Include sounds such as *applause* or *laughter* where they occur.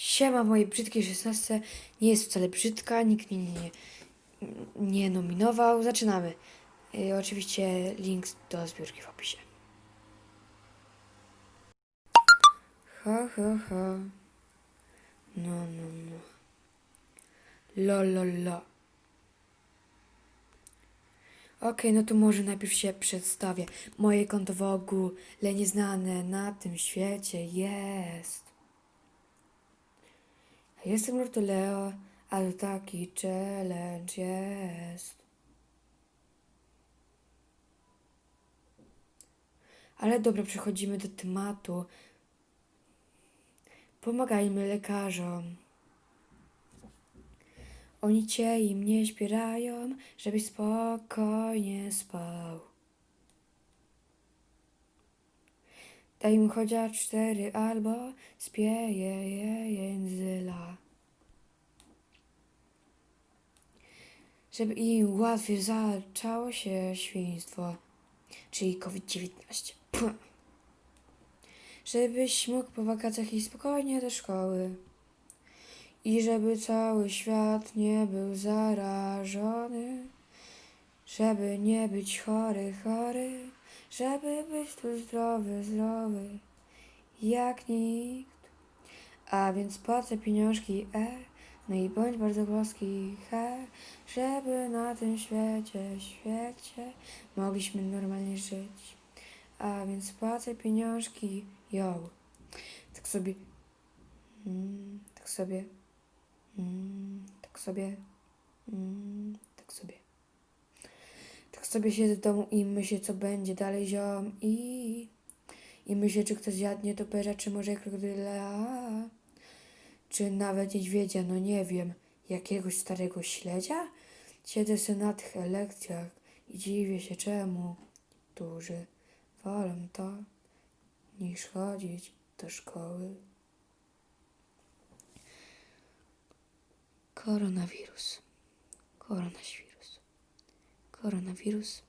Siema mojej brzydkiej 16. Nie jest wcale brzydka, nikt mnie nie, nie nominował. Zaczynamy. Y, oczywiście link do zbiórki w opisie. Ha, ha, ha. No, no, no. Lo, lo, lo. Okej, no to może najpierw się przedstawię. Moje konto w ogóle nieznane na tym świecie jest. Jestem Rotoleo, ale taki challenge jest. Ale dobra, przechodzimy do tematu. Pomagajmy lekarzom. Oni cię i mnie śpierają, żebyś spokojnie spał. Daj im chociaż cztery albo spieje je języla. Żeby im łatwiej zaczęło się świństwo, czyli COVID-19. Puh. *clears throat* Żebyś mógł po wakacjach iść spokojnie do szkoły. I żeby cały świat nie był zarażony. Żeby nie być chory, chory. Żeby być tu zdrowy, zdrowy. Jak nikt. A więc płacę pieniążki, e. No i bądź bardzo głoski, he. Żeby na tym świecie, świecie mogliśmy normalnie żyć. A więc płacę pieniążki, yo. Tak sobie. Mm, tak sobie. Mm, tak sobie. Mm, tak sobie. Tak sobie siedzę w domu i myślę, co będzie dalej ziom i... I myślę, czy ktoś zjadnie toperza, czy może krokodyla, czy nawet niedźwiedzia, no nie wiem, jakiegoś starego śledzia? Siedzę sobie na tych lekcjach i dziwię się, czemu duży wolą to, niż chodzić do szkoły. Koronawirus. Koronawirus. Koronawirus